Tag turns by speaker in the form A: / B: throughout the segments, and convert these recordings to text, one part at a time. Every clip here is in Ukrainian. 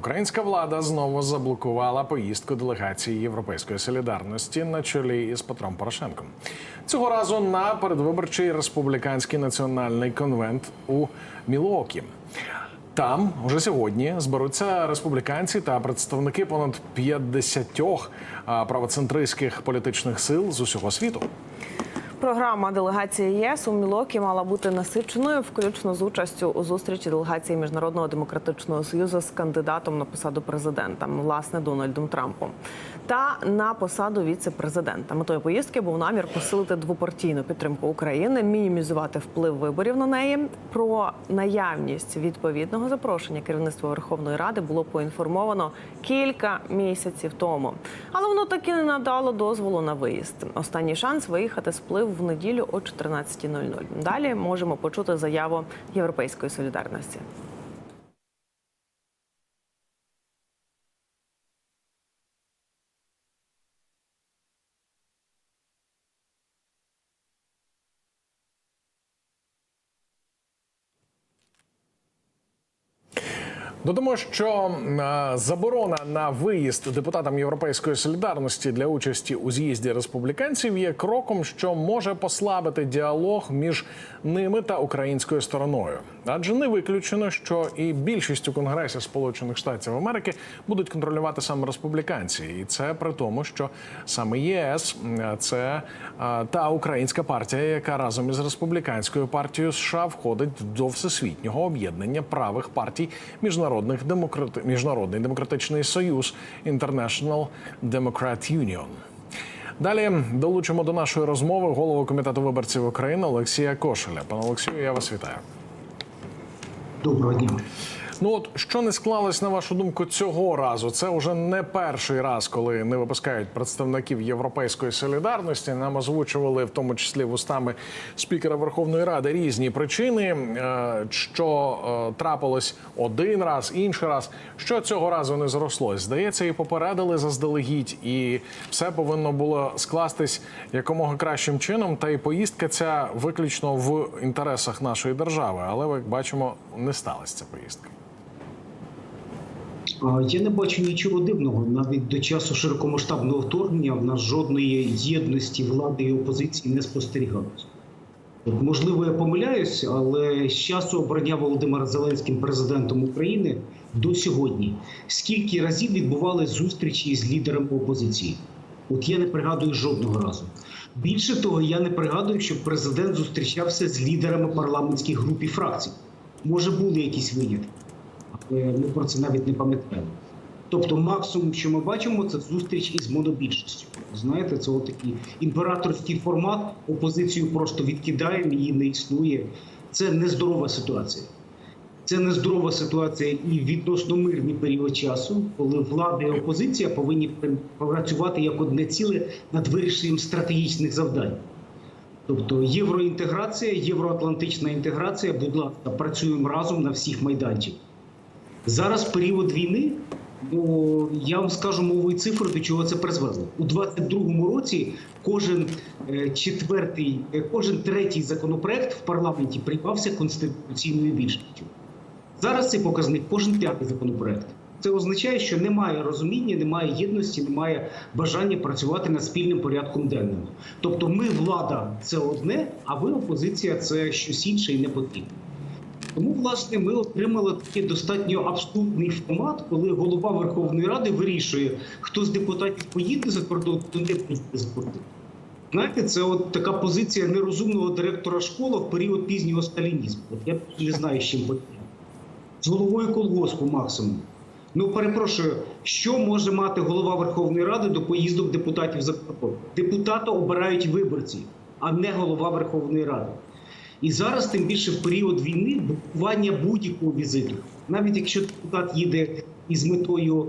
A: Українська влада знову заблокувала поїздку делегації Європейської солідарності на чолі із Петром Порошенком. Цього разу на передвиборчий республіканський національний конвент у Мілуокі. Там уже сьогодні зберуться республіканці та представники понад 50 правоцентристських політичних сил з усього світу.
B: Програма делегації ЄС у Мілокі мала бути насиченою, включно з участю у зустрічі делегації Міжнародного демократичного союзу з кандидатом на посаду президента, власне Дональдом Трампом, та на посаду віце-президента. Метою поїздки був намір посилити двопартійну підтримку України, мінімізувати вплив виборів на неї. Про наявність відповідного запрошення керівництва Верховної Ради було поінформовано кілька місяців тому, але воно таки не надало дозволу на виїзд. Останній шанс виїхати сплив в неділю о 14.00. Далі можемо почути заяву Європейської солідарності.
A: Додамо, що е, заборона на виїзд депутатам Європейської солідарності для участі у з'їзді республіканців є кроком, що може послабити діалог між ними та українською стороною. Адже не виключено, що і більшість у Конгресі Сполучених Штатів Америки будуть контролювати саме республіканці, і це при тому, що саме ЄС е, це е, та українська партія, яка разом із республіканською партією США входить до всесвітнього об'єднання правих партій міжнародних демократи... міжнародний демократичний союз International Democrat Union. Далі долучимо до нашої розмови голову комітету виборців України Олексія Кошеля. Пане Олексію, я вас вітаю.
C: Доброго дня.
A: Ну от що не склалось на вашу думку цього разу? Це вже не перший раз, коли не випускають представників європейської солідарності. Нам озвучували в тому числі вустами спікера Верховної Ради різні причини, е, що е, трапилось один раз, інший раз. Що цього разу не зрослось? Здається, і попередили заздалегідь, і все повинно було скластись якомога кращим чином. Та й поїздка ця виключно в інтересах нашої держави. Але як бачимо, не сталася ця поїздка.
C: Я не бачу нічого дивного. Навіть до часу широкомасштабного вторгнення в нас жодної єдності влади і опозиції не спостерігалося. Можливо, я помиляюсь, але з часу обрання Володимира Зеленським президентом України до сьогодні скільки разів відбувалися зустрічі з лідерами опозиції? От я не пригадую жодного разу. Більше того, я не пригадую, щоб президент зустрічався з лідерами парламентських груп і фракцій. Може, були якісь винятки. Але ми про це навіть не пам'ятаємо. Тобто, максимум, що ми бачимо, це зустріч із монобільшістю. Знаєте, це такий імператорський формат. Опозицію просто відкидаємо, її не існує. Це нездорова ситуація. Це нездорова ситуація і відносно мирний період часу, коли влада і опозиція повинні працювати як одне ціле над вирішенням стратегічних завдань. Тобто євроінтеграція, євроатлантична інтеграція, будь ласка, працюємо разом на всіх майданчиках. Зараз період війни. Ну я вам скажу мовою цифр, до чого це призвело у 22-му році. Кожен е, четвертий, е, кожен третій законопроект в парламенті приймався конституційною більшістю. Зараз цей показник кожен п'ятий законопроект. Це означає, що немає розуміння, немає єдності, немає бажання працювати над спільним порядком денним. Тобто, ми влада це одне, а ви опозиція це щось інше і не потрібно. Тому, власне, ми отримали такий достатньо абсурдний формат, коли голова Верховної Ради вирішує, хто з депутатів поїде за кордон, хто не поїде за кордон. Знаєте, це от така позиція нерозумного директора школи в період пізнього сталінізму. От я не знаю, з чим порівняти. З головою колгоспу максимум. Ну, перепрошую, що може мати голова Верховної Ради до поїздок депутатів за кордон? Депутата обирають виборці, а не голова Верховної Ради. І зараз, тим більше в період війни, блокування будь-якого візиту, навіть якщо депутат їде із метою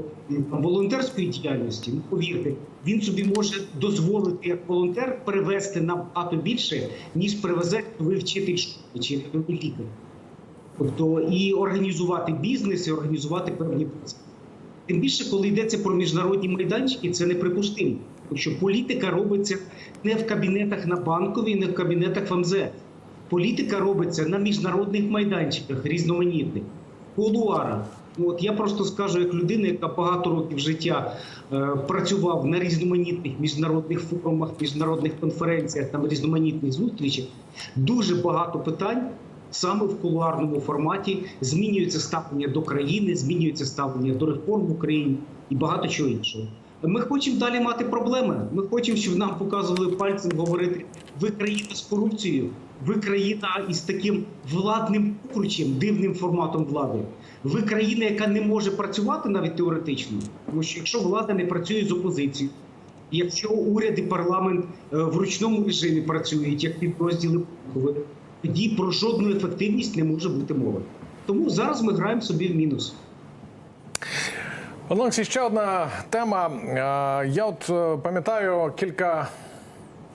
C: волонтерської діяльності, ну повірте, він собі може дозволити як волонтер перевести набагато більше, ніж привезе ви школи чи лікар. Тобто і організувати бізнес, і організувати певні процеси. Тим більше, коли йдеться про міжнародні майданчики, це неприпустимо. Тому що політика робиться не в кабінетах на банковій, не в кабінетах в МЗС. Політика робиться на міжнародних майданчиках різноманітних, кулуарах, Ну, От я просто скажу, як людина, яка багато років життя е, працював на різноманітних міжнародних форумах, міжнародних конференціях, там різноманітних зустрічах, дуже багато питань саме в кулуарному форматі змінюється ставлення до країни, змінюється ставлення до реформ в Україні і багато чого іншого. Ми хочемо далі мати проблеми. Ми хочемо, щоб нам показували пальцем говорити: ви країна з корупцією, ви країна із таким владним покручем, дивним форматом влади. Ви країна, яка не може працювати навіть теоретично, тому що якщо влада не працює з опозицією, якщо уряд і парламент е, в ручному режимі працюють як підрозділи, тоді про жодну ефективність не може бути мови. Тому зараз ми граємо собі в мінус.
A: Олексій, ще одна тема. Е, Я от е, пам'ятаю кілька.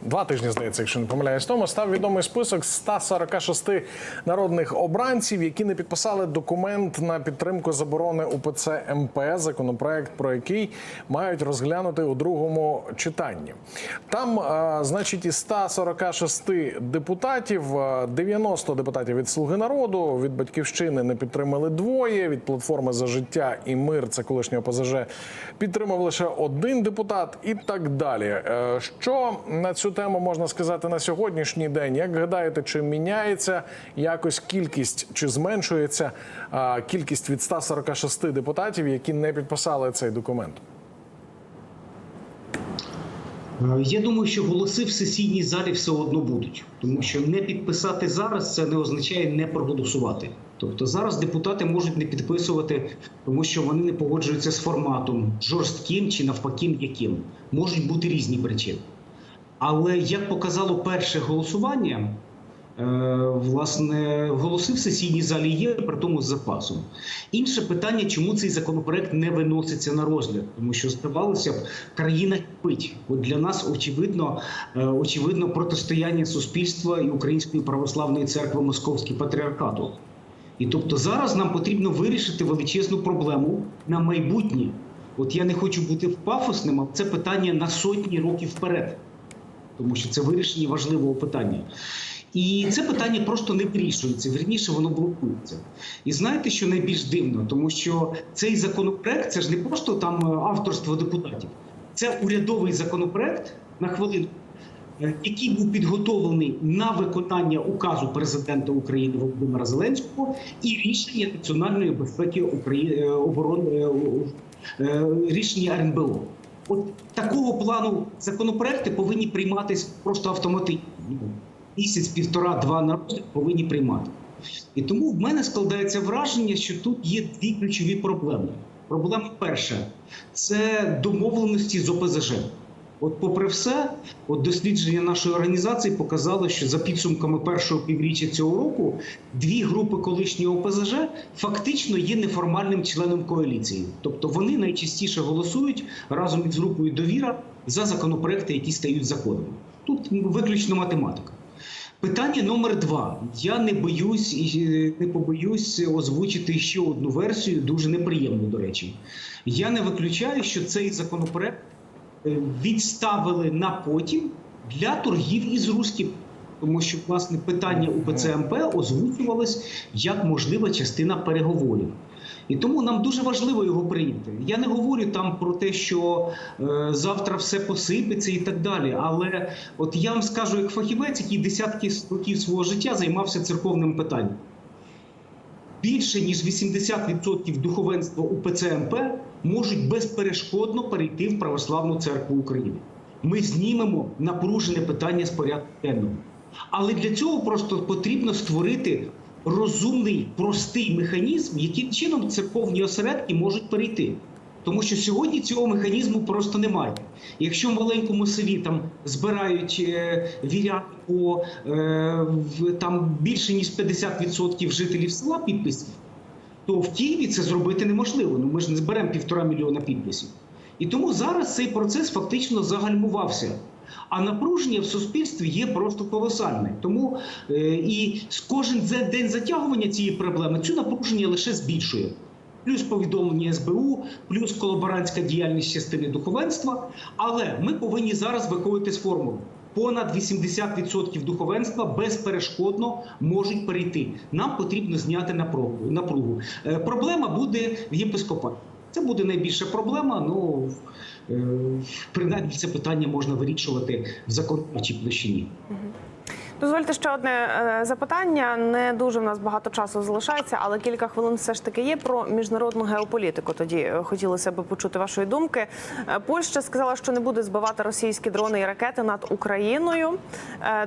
A: Два тижні, здається, якщо не помиляюсь, тому став відомий список 146 народних обранців, які не підписали документ на підтримку заборони УПЦ МП, законопроект про який мають розглянути у другому читанні. Там, е, значить, із 146 депутатів, е, 90 депутатів від Слуги народу, від батьківщини не підтримали двоє. Від платформи за життя і мир, це колишнього ПЗЖ, підтримав лише один депутат, і так далі. Е, Що на цю тему можна сказати на сьогоднішній день? Як гадаєте, чи міняється якось кількість, чи зменшується кількість від 146 депутатів, які не підписали цей документ?
C: Е, Я думаю, що голоси в сесійній залі все одно будуть, тому що не підписати зараз це не означає не проголосувати. Тобто зараз депутати можуть не підписувати, тому що вони не погоджуються з форматом жорстким чи навпаки м'яким. Можуть бути різні причини. Але як показало перше голосування, е, власне, голоси в сесійній залі є, при тому з запасом. Інше питання, чому цей законопроект не виноситься на розгляд, тому що здавалося б, країна кипить. От для нас очевидно, е, очевидно протистояння суспільства і Української православної церкви Московський патріархату. І тобто зараз нам потрібно вирішити величезну проблему на майбутнє. От я не хочу бути пафосним, але це питання на сотні років вперед, тому що це вирішення важливого питання. І це питання просто не вирішується, вірніше воно блокується. І знаєте, що найбільш дивно, тому що цей законопроект це ж не просто там е, авторство депутатів, це урядовий законопроект на хвилину, е, який був підготовлений на виконання указу президента України Володимира Зеленського і рішення національної безпеки України е, оборони рішення РНБО. От такого плану законопроекти повинні прийматись просто автоматично. Ну, Місяць, півтора, два на розгляд повинні приймати. І тому в мене складається враження, що тут є дві ключові проблеми. Проблема перша це домовленості з ОПЗЖ. От, попри все, от дослідження нашої організації показало, що за підсумками першого півріччя цього року дві групи колишнього ОПЗЖ фактично є неформальним членом коаліції. Тобто вони найчастіше голосують разом із групою довіра за законопроекти, які стають законами. Тут виключно математика. Питання номер два. Я не боюсь і е, не побоюсь озвучити ще одну версію, дуже неприємну, до речі. Я не виключаю, що цей законопроект відставили на потім для торгів із руським. Тому що власне питання УПЦ МП озвучувалось як можлива частина переговорів. І тому нам дуже важливо його прийняти. Я не говорю там про те, що е, завтра все посипеться і так далі. Але от я вам скажу, як фахівець, який десятки років свого життя займався церковним питанням. Більше ніж 80% духовенства УПЦ МП можуть безперешкодно перейти в православну церкву України. Ми знімемо напружене питання з порядку денного. Але для цього просто потрібно створити розумний, простий механізм, яким чином церковні осередки можуть перейти. Тому що сьогодні цього механізму просто немає. Якщо в маленькому селі там збирають е, вірян по е, там більше ніж 50% жителів села підписів, то в Києві це зробити неможливо. Ну ми ж не зберемо півтора мільйона підписів. І тому зараз цей процес фактично загальмувався. А напруження в суспільстві є просто колосальне. Тому е, і кожен день затягування цієї проблеми цю напруження лише збільшує. Плюс повідомлення СБУ, плюс колаборантська діяльність частини духовенства. Але ми повинні зараз з формули. Понад 80% духовенства безперешкодно можуть перейти. Нам потрібно зняти напругу. Е, Проблема буде в єпископаті. Це буде найбільша проблема. Ну е, принаймні це питання можна вирішувати в законодавчій площині.
B: Дозвольте ще одне е, запитання. Не дуже в нас багато часу залишається, але кілька хвилин все ж таки є про міжнародну геополітику. Тоді е, хотілося б почути вашої думки. Е, Польща сказала, що не буде збивати російські дрони і ракети над Україною.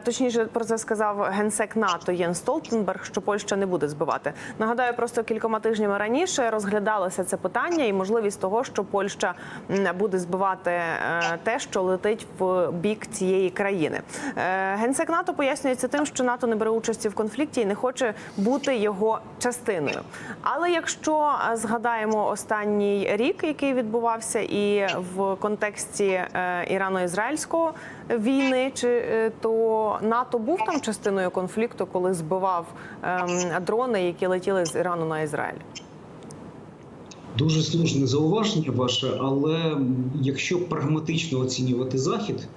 B: Точніше про це сказав генсек НАТО Єн Столтенберг, що Польща не буде збивати. Нагадаю, просто кількома тижнями раніше розглядалося це питання і можливість того, що Польща буде збивати те, що летить в бік цієї країни. Генсек НАТО пояснюється тим, що НАТО не бере участі в конфлікті і не хоче бути його частиною. Але якщо е, згадаємо останній рік, який відбувався, і в контексті е, ірано-ізраїльського війни, чи е, то НАТО був там частиною конфлікту, коли збивав ем, дрони, які летіли з Ірану на Ізраїль.
C: Дуже слушне зауваження ваше, але якщо прагматично оцінювати захід,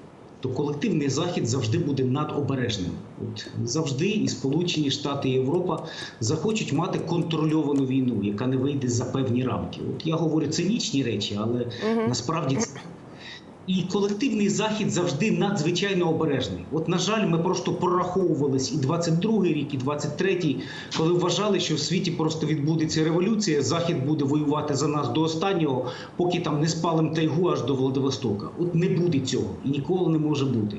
C: то колективний захід завжди буде надобережним. От завжди і Сполучені Штати і Європа захочуть мати контрольовану війну, яка не вийде за певні рамки. От я говорю цинічні речі, але насправді це. І колективний захід завжди надзвичайно обережний. От, на жаль, ми просто прораховувались і 22-й рік, і 23-й, коли вважали, що в світі просто відбудеться революція. Захід буде воювати за нас до останнього, поки там не спалим тайгу аж до Владивостока. От не буде цього і ніколи не може бути.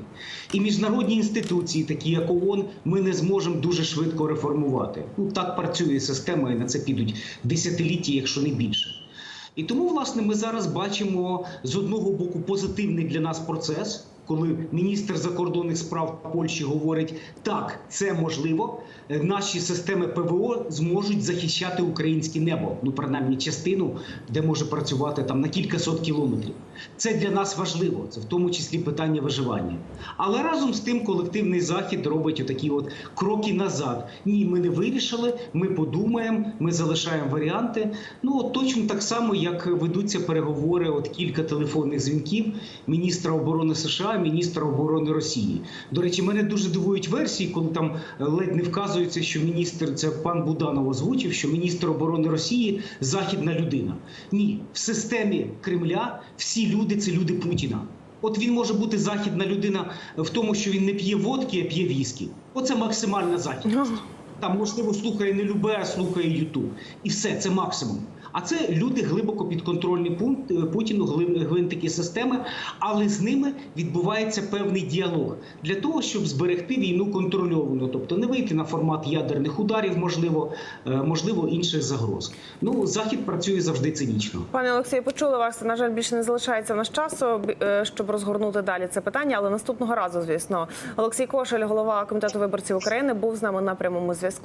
C: І міжнародні інституції, такі як ООН, ми не зможемо дуже швидко реформувати. Ну так працює система, і на це підуть десятиліття, якщо не більше. І тому, власне, ми зараз бачимо з одного боку позитивний для нас процес, коли міністр закордонних справ Польщі говорить, так, це можливо. е, Наші системи ПВО зможуть захищати українське небо, ну принаймні частину, де може працювати там на кілька сот кілометрів. Це для нас важливо, це в тому числі питання виживання. Але разом з тим колективний захід робить отакі от кроки назад. Ні, ми не вирішили, ми подумаємо, ми залишаємо варіанти. Ну от точно так само, як ведуться переговори, от кілька телефонних дзвінків міністра оборони США, міністра оборони Росії. До речі, мене дуже дивують версії, коли там е, ледь не вказується, що міністр це пан Буданов озвучив, що міністр оборони Росії західна людина. Ні, в системі Кремля всі люди це люди Путіна. От він може бути західна людина в тому, що він не п'є водки, а п'є віскі. Оце максимальна західність. Там, можливо, слухає не любе, а слухає Ютуб. І все, це максимум. А це люди глибоко підконтрольні пункт е, Путіну, гвинтики системи, але з ними відбувається певний діалог для того, щоб зберегти війну контрольовано, тобто не вийти на формат ядерних ударів, можливо, е, можливо, інших загроз. Ну захід працює завжди цинічно.
B: Пане Олексію, почули вас. На жаль, більше не залишається в нас часу, е, щоб розгорнути далі це питання. Але наступного разу, звісно, Олексій Кошель, голова комітету виборців України, був з нами на прямому зв'язку.